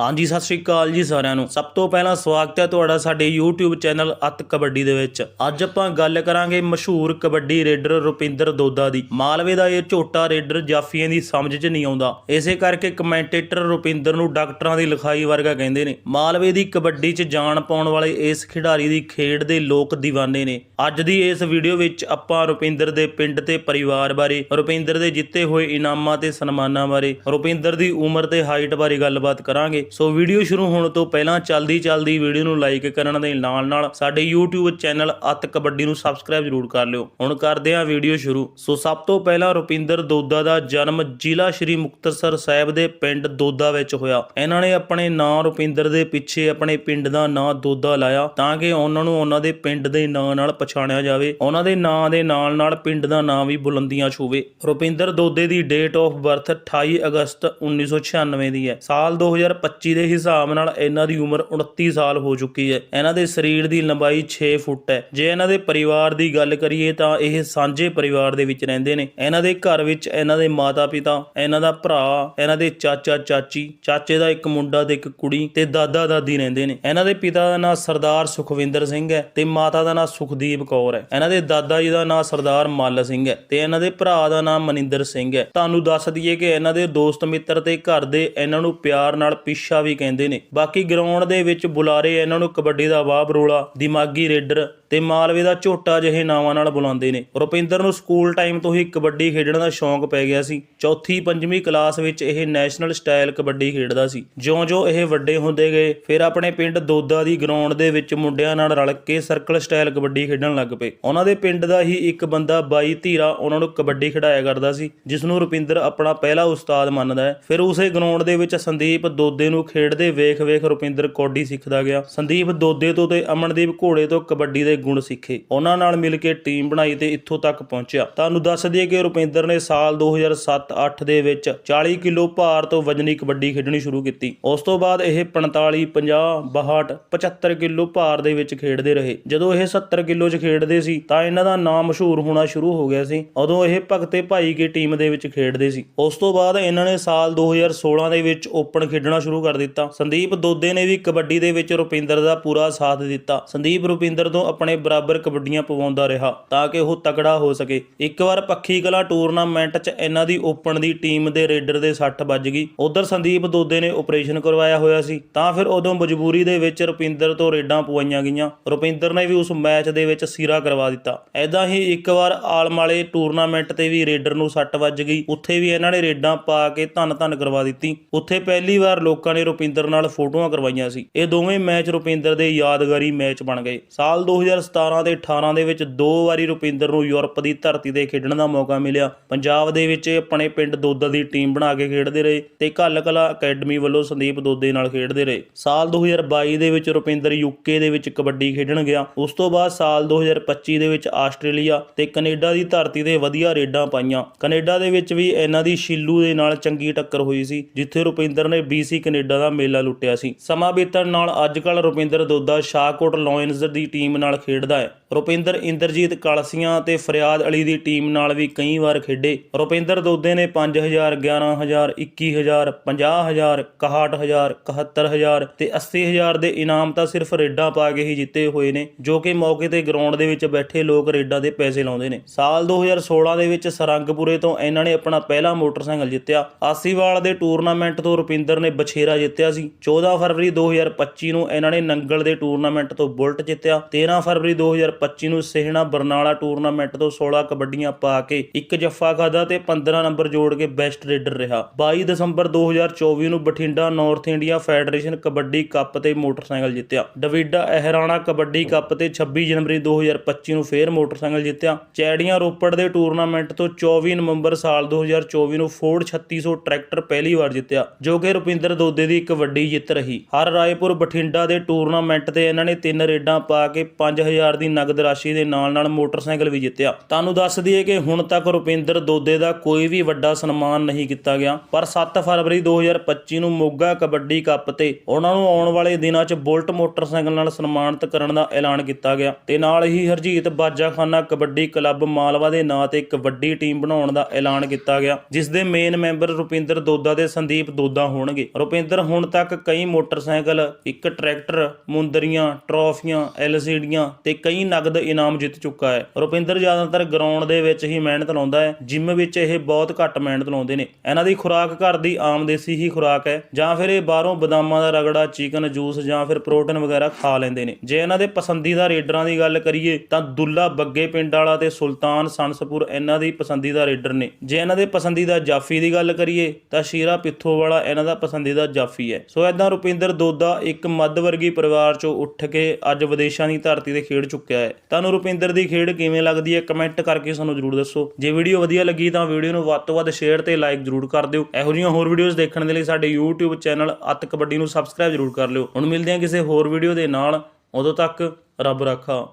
ਹਾਂਜੀ, ਸਤਿ ਸ਼੍ਰੀ ਅਕਾਲ ਜੀ ਸਾਰਿਆਂ ਨੂੰ। ਸਭ ਤੋਂ ਪਹਿਲਾਂ ਸਵਾਗਤ ਹੈ ਤੁਹਾਡਾ ਸਾਡੇ YouTube ਚੈਨਲ ਅੱਤ ਕਬੱਡੀ ਦੇ ਵਿੱਚ। ਅੱਜ ਆਪਾਂ ਗੱਲ ਕਰਾਂਗੇ ਮਸ਼ਹੂਰ ਕਬੱਡੀ ਰੇਡਰ ਰੁਪਿੰਦਰ ਦੋਦਾ ਦੀ। ਮਾਲਵੇ ਦਾ ਇਹ ਝੋਟਾ ਰੇਡਰ ਜਾਫੀਆਂ ਦੀ ਸਮਝ 'ਚ ਨਹੀਂ ਆਉਂਦਾ। ਇਸੇ ਕਰਕੇ ਕਮੈਂਟੇਟਰ ਰੁਪਿੰਦਰ ਨੂੰ ਡਾਕਟਰਾਂ ਦੀ ਲਿਖਾਈ ਵਰਗਾ ਕਹਿੰਦੇ ਨੇ। ਮਾਲਵੇ ਦੀ ਕਬੱਡੀ 'ਚ ਜਾਣ ਪਾਉਣ ਵਾਲੇ ਇਸ ਖਿਡਾਰੀ ਦੀ ਖੇਡ ਦੇ ਲੋਕ دیਵਾਨੇ ਨੇ। ਅੱਜ ਦੀ ਇਸ ਵੀਡੀਓ ਵਿੱਚ ਆਪਾਂ ਰੁਪਿੰਦਰ ਦੇ ਪਿੰਡ ਤੇ ਪਰਿਵਾਰ ਬਾਰੇ, ਰੁਪਿੰਦਰ ਦੇ ਜਿੱਤੇ ਹੋਏ ਇਨਾਮਾਂ ਤੇ ਸਨਮਾਨਾਂ ਬਾਰੇ, ਰੁਪਿੰਦਰ ਦੀ ਉਮਰ ਤੇ ਹਾਈਟ ਬਾਰੇ ਗੱਲਬਾਤ ਕਰਾਂਗੇ। ਸੋ ਵੀਡੀਓ ਸ਼ੁਰੂ ਹੋਣ ਤੋਂ ਪਹਿਲਾਂ ਚਲਦੀ ਚਲਦੀ ਵੀਡੀਓ ਨੂੰ ਲਾਈਕ ਕਰਨ ਦੇ ਨਾਲ ਨਾਲ ਸਾਡੇ YouTube ਚੈਨਲ ਅੱਤ ਕਬੱਡੀ ਨੂੰ ਸਬਸਕ੍ਰਾਈਬ ਜ਼ਰੂਰ ਕਰ ਲਿਓ। ਹੁਣ ਕਰਦੇ ਹਾਂ ਵੀਡੀਓ ਸ਼ੁਰੂ। ਸੋ ਸਭ ਤੋਂ ਪਹਿਲਾਂ ਰੁਪਿੰਦਰ ਦੋਦਾ ਦਾ ਜਨਮ ਜ਼ਿਲ੍ਹਾ ਸ਼੍ਰੀ ਮੁਕਤਸਰ ਸਾਹਿਬ ਦੇ ਪਿੰਡ ਦੋਦਾ ਵਿੱਚ ਹੋਇਆ। ਇਹਨਾਂ ਨੇ ਆਪਣੇ ਨਾਂ ਰੁਪਿੰਦਰ ਦੇ ਪਿੱਛੇ ਆਪਣੇ ਪਿੰਡ ਦਾ ਨਾਂ ਦੋਦਾ ਲਾਇਆ ਤਾਂ ਕਿ ਉਹਨਾਂ ਨੂੰ ਉਹਨਾਂ ਦੇ ਪਿੰਡ ਦੇ ਨਾਂ ਨਾਲ ਪਛਾਣਿਆ ਜਾਵੇ। ਉਹਨਾਂ ਦੇ ਨਾਂ ਦੇ ਨਾਲ ਨਾਲ ਪਿੰਡ ਦਾ ਨਾਂ ਵੀ ਬੁਲੰਦੀਆਂ ਛੂਵੇ ਰੁਪਿੰਦਰ ਦੋਦੇ ਦੀ ਡੇਟ ਆਫ ਬਰਥ 28 ਅਗਸਤ 1996 ਦੀ ਹੈ। ਸਾਲ 2025 ਦੇ ਹਿਸਾਬ ਨਾਲ ਇਹਨਾਂ ਦੀ ਉਮਰ 29 ਸਾਲ ਹੋ ਚੁੱਕੀ ਹੈ। ਇਹਨਾਂ ਦੇ ਸਰੀਰ ਦੀ ਲੰਬਾਈ 6 ਫੁੱਟ ਹੈ। ਜੇ ਇਹਨਾਂ ਦੇ ਪਰਿਵਾਰ ਦੀ ਗੱਲ ਕਰੀਏ ਤਾਂ ਇਹ ਸਾਂਝੇ ਪਰਿਵਾਰ ਦੇ ਵਿੱਚ ਰਹਿੰਦੇ ਨੇ। ਇਹਨਾਂ ਦੇ ਘਰ ਵਿੱਚ ਇਹਨਾਂ ਦੇ ਮਾਤਾ ਪਿਤਾ ਇਹਨਾਂ ਦਾ ਭਰਾ, ਇਹਨਾਂ ਦੇ ਚਾਚਾ, ਚਾਚੀ, ਚਾਚੇ ਦਾ ਇੱਕ ਮੁੰਡਾ ਤੇ ਇੱਕ ਕੁੜੀ ਤੇ ਦਾਦਾ ਦਾਦੀ ਰਹਿੰਦੇ ਨੇ। ਇਹਨਾਂ ਦੇ ਪਿਤਾ ਦਾ ਨਾਮ ਸਰਦਾਰ ਸੁਖਵਿੰਦਰ ਸਿੰਘ ਹੈ ਤੇ ਮਾਤਾ ਦਾ ਨਾਮ ਸੁਖਦੀਪ ਕੌਰ ਹੈ। ਇਹਨਾਂ ਦੇ ਦਾਦਾ ਜੀ ਦਾ ਨਾਮ ਸਰਦਾਰ ਮੱਲ ਸਿੰਘ ਹੈ ਤੇ ਇਹਨਾਂ ਦੇ ਭਰਾ ਦਾ ਨਾਮ ਮਨਿੰਦਰ ਸਿੰਘ ਹੈ। ਤੁਹਾਨੂੰ ਦੱਸ ਦਈਏ ਕਿ ਇਹਨਾਂ ਦੇ ਦੋਸਤ ਮਿੱਤਰ ਤੇ ਘਰ ਦੇ ਇਹਨਾਂ ਨੂੰ ਪਿਆਰ ਨਾਲ ਪਿੱਛਾ ਵੀ ਕਹਿੰਦੇ ਨੇ। ਬਾਕੀ ਗਰਾਊਂਡ ਦੇ ਵਿੱਚ ਬੁਲਾਰੇ ਇਹਨਾਂ ਨੂੰ ਕਬੱਡੀ ਦਾ ਵਾਹ ਬਰੋਲਾ, ਦਿਮਾਗੀ ਰੇਡਰ ਤੇ ਮਾਲਵੇ ਦਾ ਝੋਟਾ ਜਿਹੇ ਨਾਵਾਂ ਨਾਲ ਬੁਲਾਉਂਦੇ ਨੇ। ਰੁਪਿੰਦਰ ਨੂੰ ਸਕੂਲ ਟਾਈਮ ਤੋਂ ਹੀ ਕਬੱਡੀ ਖੇਡਣ ਦਾ ਸ਼ੌਂਕ ਪੈ ਗਿਆ ਸੀ। ਚੌਥੀ, ਪੰਜਵੀਂ ਕਲਾਸ ਵਿੱਚ ਇਹ ਨੈਸ਼ਨਲ ਸਟਾਈਲ ਕਬੱਡੀ ਖੇਡਦਾ ਸੀ। ਜਿਉਂ-ਜਿਉਂ ਇਹ ਵੱਡੇ ਹੁੰਦੇ ਗਏ, ਫਿਰ ਆਪਣੇ ਪਿੰਡ ਦੋਦਾ ਦੀ ਗਰਾਊਂਡ ਦੇ ਵਿੱਚ ਮੁੰਡਿਆਂ ਨਾਲ ਰਲ ਕੇ ਸਰਕਲ ਸਟਾਈਲ ਕਬੱਡੀ ਖੇਡਣ ਲੱਗ ਪਏ। ਉਹਨਾਂ ਦੇ ਪਿੰਡ ਦਾ ਹੀ ਇੱਕ ਬੰਦਾ ਬਾਈ ਧੀਰਾ ਉਹਨਾਂ ਨੂੰ ਕਬੱਡੀ ਖਿਡਾਇਆ ਕਰਦਾ ਸੀ ਜਿਸ ਨੂੰ ਰੁਪਿੰਦਰ ਆਪਣਾ ਪਹਿਲਾ ਉਸਤਾਦ ਮੰਨਦਾ ਹੈ। ਫਿਰ ਉਸੇ ਗਰਾਊਂਡ ਦੇ ਵਿੱਚ ਸੰਦੀਪ ਦੋਦੇ ਨੂੰ ਖੇਡਦੇ ਵੇਖ-ਵੇਖ ਰੁਪਿੰਦਰ ਕੌਡੀ ਸਿੱਖਦਾ ਗਿਆ। ਸੰਦੀਪ ਦੋਦੇ ਤੋਂ ਤੇ ਅਮਨਦੀਪ ਘੋੜੇ ਤੋਂ ਕਬੱਡੀ ਦੇ ਗੁਣ ਸਿੱਖੇ। ਉਹਨਾਂ ਨਾਲ ਮਿਲ ਕੇ ਟੀਮ ਬਣਾਈ ਤੇ ਇੱਥੋਂ ਤੱਕ ਪਹੁੰਚਿਆ। ਤੁਹਾਨੂੰ ਦੱਸ ਦਈਏ ਕਿ ਰੁਪਿੰਦਰ ਨੇ ਸਾਲ 2007-8 ਦੇ ਵਿੱਚ 40 ਕਿਲੋ ਭਾਰ ਤੋਂ ਵਜਨੀ ਕਬੱਡੀ ਖੇਡਣੀ ਸ਼ੁਰੂ ਕੀਤੀ। ਉਸ ਤੋਂ ਬਾਅਦ ਇਹ 45 50 62 75 ਕਿਲੋ ਭਾਰ ਦੇ ਵਿੱਚ ਖੇਡਦੇ ਰਹੇ। ਜਦੋਂ ਇਹ 70 ਕਿਲੋ 'ਚ ਖੇਡਦੇ ਸੀ, ਤਾਂ ਇਹਨਾਂ ਦਾ ਨਾਮ ਮਸ਼ਹੂਰ ਹੋਣਾ ਸ਼ੁਰੂ ਹੋ ਗਿਆ ਸੀ। ਉਦੋਂ ਇਹ ਭਗਤੇ ਭਾਈ ਕੀ ਟੀਮ ਦੇ ਵਿੱਚ ਖੇਡਦੇ ਸੀ। ਉਸ ਤੋਂ ਬਾਅਦ ਇਹਨਾਂ ਨੇ ਸਾਲ 2016 ਦੇ ਵਿੱਚ ਓਪਨ ਖੇਡਣਾ ਸ਼ੁਰੂ ਕਰ ਦਿੱਤਾ। ਸੰਦੀਪ ਦੋਦੇ ਨੇ ਵੀ ਕਬੱਡੀ ਦੇ ਵਿੱਚ ਰੁਪਿੰਦਰ ਦਾ ਪੂਰਾ ਸਾਥ ਦਿੱਤਾ। ਸੰਦੀਪ ਰੁਪਿੰਦਰ ਤੋਂ ਆਪਣੇ ਬਰਾਬਰ ਕਬੱਡੀਆਂ ਪਵਾਉਂਦਾ ਰਿਹਾ ਤਾਂ ਕਿ ਉਹ ਤਕੜਾ ਹੋ ਸਕੇ। ਇੱਕ ਵਾਰ ਪੱਖੀ ਕਲਾ ਟੂਰਨਾਮੈਂਟ 'ਚ ਇਹਨਾਂ ਦੀ ਓਪਨ ਦੀ ਟੀਮ ਦੇ ਰੇਡਰ ਦੇ ਸੱਟ ਵੱਜ ਗਈ। ਉਧਰ ਸੰਦੀਪ ਦੋਦੇ ਨੇ ਆਪਰੇਸ਼ਨ ਕਰਵਾਇਆ ਹੋਇਆ ਸੀ। ਤਾਂ ਫਿਰ ਉਦੋਂ ਮਜਬੂਰੀ ਦੇ ਵਿੱਚ ਰੁਪਿੰਦਰ ਤੋਂ ਰੇਡਾਂ ਪਵਾਈਆਂ ਗਈਆਂ। ਰੁਪਿੰਦਰ ਨੇ ਵੀ ਉਸ ਮੈਚ ਦੇ ਵਿੱਚ ਸਿਰਾ ਕਰਵਾ ਦਿੱਤਾ। ਐਦਾਂ ਹੀ ਇੱਕ ਵਾਰ ਆਲਮ ਟੂਰਨਾਮੈਂਟ ਤੇ ਵੀ ਰੇਡਰ ਨੂੰ ਸੱਟ ਵੱਜ ਗਈ। ਉੱਥੇ ਵੀ ਇਹਨਾਂ ਨੇ ਰੇਡਾਂ ਪਾ ਕੇ ਧੰਨ ਧੰਨ ਕਰਵਾ ਦਿੱਤੀ। ਉੱਥੇ ਪਹਿਲੀ ਵਾਰ ਲੋਕਾਂ ਨੇ ਰੁਪਿੰਦਰ ਨਾਲ ਫੋਟੋਆਂ ਕਰਵਾਈਆਂ ਸੀ। ਇਹ ਦੋਵੇਂ ਮੈਚ ਰੁਪਿੰਦਰ ਦੇ ਯਾਦਗਾਰੀ ਮੈਚ ਬਣ ਗਏ। ਸਾਲ 2017 ਤੇ 18 ਦੇ ਵਿੱਚ ਦੋ ਵਾਰੀ ਰੁਪਿੰਦਰ ਨੂੰ ਯੂਰਪ ਦੀ ਧਰਤੀ ਤੇ ਖੇਡਣ ਦਾ ਮੌਕਾ ਮਿਲਿਆ। ਪੰਜਾਬ ਦੇ ਵਿੱਚ ਆਪਣੇ ਪਿੰਡ ਦੋਦਾ ਦੀ ਟੀਮ ਬਣਾ ਕੇ ਖੇਡਦੇ ਰਹੇ ਤੇ ਘੱਲ ਕਲਾ ਅਕੈਡਮੀ ਵੱਲੋਂ ਸੰਦੀਪ ਦੋਦੇ ਨਾਲ ਖੇਡਦੇ ਰਹੇ। ਸਾਲ 2022 ਦੇ ਵਿੱਚ ਰੁਪਿੰਦਰ ਯੂਕੇ ਦੇ ਵਿੱਚ ਕਬੱਡੀ ਖੇਡਣ ਗਿਆ। ਉਸ ਤੋਂ ਬਾਅਦ ਸਾਲ 2025 ਦੇ ਵਿੱਚ ਆਸਟ੍ਰੇਲੀਆ ਤੇ ਕੈਨੇਡਾ ਦੀ ਧਰਤੀ ਤੇ ਵਧੀਆ ਰੇਡਾਂ ਪਾਈਆਂ। ਕੈਨੇਡਾ ਦੇ ਵਿੱਚ ਵੀ ਇਹਨਾਂ ਦੀ ਸ਼ਿੱਲੂ ਦੇ ਨਾਲ ਚੰਗੀ ਟੱਕਰ ਹੋਈ ਸੀ, ਜਿੱਥੇ ਰੁਪਿੰਦਰ ਨੇ BC ਕੈਨੇਡਾ ਖੇਡਾਂ ਦਾ ਮੇਲਾ ਲੁੱਟਿਆ ਸੀ। ਸਮਾਂ ਬੀਤਣ ਨਾਲ ਅੱਜਕੱਲ ਰੁਪਿੰਦਰ ਦੋਦਾ ਸ਼ਾਹਕੋਟ ਲਾਇਨਜ਼ ਦੀ ਟੀਮ ਨਾਲ ਖੇਡਦਾ ਹੈ। ਰੁਪਿੰਦਰ, ਇੰਦਰਜੀਤ ਕਲਸੀਆਂ ਤੇ ਫਰਿਆਦ ਅਲੀ ਦੀ ਟੀਮ ਨਾਲ ਵੀ ਕਈ ਵਾਰ ਖੇਡੇ। ਰੁਪਿੰਦਰ ਦੋਦੇ ਨੇ 5000 11000 21000 50000 61000 71000 ਤੇ 80000 ਦੇ ਇਨਾਮ ਤਾਂ ਸਿਰਫ ਰੇਡਾਂ ਪਾ ਕੇ ਹੀ ਜਿੱਤੇ ਹੋਏ ਨੇ, ਜੋ ਕਿ ਮੌਕੇ ਤੇ ਗਰਾਊਂਡ ਦੇ ਵਿੱਚ ਬੈਠੇ ਲੋਕ ਰੇਡਾਂ ਦੇ ਪੈਸੇ ਲਾਉਂਦੇ ਨੇ। ਸਾਲ 2016 ਦੇ ਵਿੱਚ ਸਰੰਗਪੁਰੇ ਤੋਂ ਇਹਨਾਂ ਨੇ ਆਪਣਾ ਪਹਿਲਾ ਮੋਟਰਸਾਈਕਲ ਜਿੱਤਿਆ। ਆਸੀਵਾਲ ਦੇ ਟੂਰਨਾਮੈਂਟ ਤੋਂ ਰੁਪਿੰਦਰ ਨੇ ਬਛੇਰਾ ਜਿੱਤਿਆ ਸੀ। 14 ਫਰਵਰੀ 2025 ਨੂੰ ਇਹਨਾਂ ਨੇ ਨੰਗਲ ਦੇ ਟੂਰਨਾਮੈਂਟ ਤੋਂ ਬੁਲਟ ਜਿੱਤਿਆ। 13 ਫਰਵਰੀ 2025 ਨੂੰ ਸਹਿਣਾ ਬਰਨਾਲਾ ਟੂਰਨਾਮੈਂਟ ਤੋਂ 16 ਕਬੱਡੀਆਂ ਪਾ ਕੇ ਇੱਕ ਜੱਫਾ ਖਾਦਾ ਤੇ 15 ਨੰਬਰ ਜੋੜ ਕੇ ਬੈਸਟ ਰੇਡਰ ਰਿਹਾ। 22 ਦਸੰਬਰ 2024 ਨੂੰ Bathinda North India Federation kabaddi cup ਤੇ ਮੋਟਰਸਾਈਕਲ ਜਿੱਤਿਆ। ਡਵਿਡਾ ਅਹਿਰਾਣਾ ਕਬੱਡੀ ਕੱਪ ਤੇ 26 ਜਨਵਰੀ 2025 ਨੂੰ ਫੇਰ ਮੋਟਰਸਾਈਕਲ ਜਿੱਤਿਆ। ਚੈੜੀਆਂ ਰੋਪੜ ਦੇ ਟੂਰਨਾਮੈਂਟ ਤੋਂ 24 ਨਵੰਬਰ ਸਾਲ 2024 ਨੂੰ ਫੋਰਡ 3600 ਟਰੈਕਟਰ ਪਹਿਲੀ ਵਾਰ ਜਿੱਤਿਆ, ਜੋ ਕਿ ਰੁਪਿੰਦਰ ਦੋਦੇ ਦੀ ਇੱਕ ਵੱਡੀ ਜਿੱਤ ਰਹੀ। ਹਰ ਰਾਏਪੁਰ ਬਠਿੰਡਾ ਦੇ ਟੂਰਨਾਮੈਂਟ ਤੇ ਇਹਨਾਂ ਨੇ ਤਿੰਨ ਰੇਡਾਂ ਪਾ ਕੇ 5000 ਦੀ ਨਗਦ ਨਗਦ ਰਾਸ਼ੀ ਦੇ ਨਾਲ-ਨਾਲ ਮੋਟਰਸਾਈਕਲ ਵੀ ਜਿੱਤਿਆ। ਤੁਹਾਨੂੰ ਦੱਸ ਦਈਏ ਕਿ ਹੁਣ ਤੱਕ ਰੁਪਿੰਦਰ ਦੋਦੇ ਦਾ ਕੋਈ ਵੀ ਵੱਡਾ ਸਨਮਾਨ ਨਹੀਂ ਕੀਤਾ ਗਿਆ। ਪਰ 7 ਫਰਵਰੀ 2025 ਨੂੰ ਮੋਗਾ ਕਬੱਡੀ ਕੱਪ ਤੇ ਉਹਨਾਂ ਨੂੰ ਆਉਣ ਵਾਲੇ ਦਿਨਾਂ 'ਚ ਬੁਲਟ ਮੋਟਰਸਾਈਕਲ ਨਾਲ ਸਨਮਾਨਿਤ ਕਰਨ ਦਾ ਐਲਾਨ ਕੀਤਾ ਗਿਆ। ਤੇ ਨਾਲ ਹੀ ਹਰਜੀਤ ਬਾਜਾਖਾਨਾ ਕਬੱਡੀ ਕਲੱਬ ਮਾਲਵਾ ਦੇ ਨਾਂ ਤੇ ਇੱਕ ਵੱਡੀ ਟੀਮ ਬਣਾਉਣ ਦਾ ਐਲਾਨ ਕੀਤਾ ਗਿਆ, ਜਿਸ ਦੇ ਮੇਨ ਮੈਂਬਰ ਰੁਪਿੰਦਰ ਦੋਦਾ ਤੇ ਸੰਦੀਪ ਦੋਦਾ ਹੋਣਗੇ। ਰੁਪਿੰਦਰ ਹੁਣ ਤੱਕ ਕਈ ਮੋਟਰਸਾਈਕਲ, ਇੱਕ ਟਰੈਕਟਰ, ਮੁੰਦਰੀਆਂ, ਟਰੋਫੀਆਂ, ਐਲਸੀਡੀਆਂ ਤੇ ਕਈ ਨਗਦ ਇਨਾਮ ਜਿੱਤ ਚੁੱਕਾ ਹੈ। ਰੁਪਿੰਦਰ ਜ਼ਿਆਦਾਤਰ ਗਰਾਊਂਡ ਦੇ ਵਿੱਚ ਹੀ ਮਿਹਨਤ ਲਾਉਂਦਾ ਹੈ। ਜਿਮ ਵਿੱਚ ਇਹ ਬਹੁਤ ਘੱਟ ਮਿਹਨਤ ਲਾਉਂਦੇ ਨੇ। ਇਹਨਾਂ ਦੀ ਖੁਰਾਕ ਘਰ ਦੀ ਆਮ ਦੇਸੀ ਹੀ ਖੁਰਾਕ ਹੈ। ਜਾਂ ਫਿਰ ਇਹ ਬਾਹਰੋਂ ਬਦਾਮਾਂ ਦਾ ਰਗੜਾ ਚਿਕਨ ਜੂਸ ਜਾਂ ਫਿਰ ਪ੍ਰੋਟੀਨ ਵਗੈਰਾ ਖਾ ਲੈਂਦੇ ਨੇ। ਜੇ ਇਹਨਾਂ ਦੇ ਪਸੰਦੀਦਾ ਰੇਡਰਾਂ ਦੀ ਗੱਲ ਕਰੀਏ, ਤਾਂ ਦੁੱਲਾ, ਬੱਗੇ ਪਿੰਡ ਵਾਲਾ ਤੇ ਸੁਲਤਾਨ ਸੰਸਪੁਰ ਇਹਨਾਂ ਦੀ ਪਸੰਦੀਦਾ ਰੇਡਰ ਨੇ। ਜੇ ਇਹਨਾਂ ਦੇ ਪਸੰਦੀਦਾ ਜਾਫੀ ਦੀ ਗੱਲ ਕਰੀਏ, ਤਾਂ ਸ਼ੀਰਾ ਪਿੱਥੋ ਵਾਲਾ ਇਹਨਾਂ ਦਾ ਪਸੰਦੀਦਾ ਜਾਫੀ ਹੈ। ਸੋ ਇਦਾਂ ਰੁਪਿੰਦਰ ਦੋਦਾ ਇੱਕ ਮੱਧ ਵਰਗੀ ਪਰਿਵਾਰ ਚੋਂ ਉੱਠ ਕੇ ਅੱਜ ਵਿਦੇਸ਼ਾਂ ਦੀ ਧਰਤੀ ਤੇ ਖੇਡ ਚੁੱਕਿਆ ਹੈ। ਹੈ ਤੁਹਾਨੂੰ ਰੁਪਿੰਦਰ ਦੀ ਖੇਡ ਕਿਵੇਂ ਲੱਗਦੀ ਹੈ? ਕਮੈਂਟ ਕਰਕੇ ਸਾਨੂੰ ਜਰੂਰ ਦੱਸੋ। ਜੇ ਵੀਡੀਓ ਵਧੀਆ ਲੱਗੀ ਤਾਂ ਵੀਡੀਓ ਨੂੰ ਵੱਧ ਤੋਂ ਵੱਧ ਸ਼ੇਅਰ ਤੇ ਲਾਈਕ ਜਰੂਰ ਕਰ ਦਿਓ। ਇਹੋ ਜਿਹੀਆਂ ਹੋਰ ਵੀਡੀਓਜ਼ ਦੇਖਣ ਦੇ ਲਈ ਸਾਡੇ YouTube ਚੈਨਲ ਅੱਤ ਕਬੱਡੀ ਨੂੰ ਸਬਸਕ੍ਰਾਈਬ ਜਰੂਰ ਕਰ ਲਿਓ। ਹੁਣ ਮਿਲਦੇ ਹਾਂ ਕਿਸੇ ਹੋਰ ਵੀਡੀਓ ਦੇ ਨਾਲ। ਉਦੋਂ ਤੱਕ ਰੱਬ ਰਾਖਾ।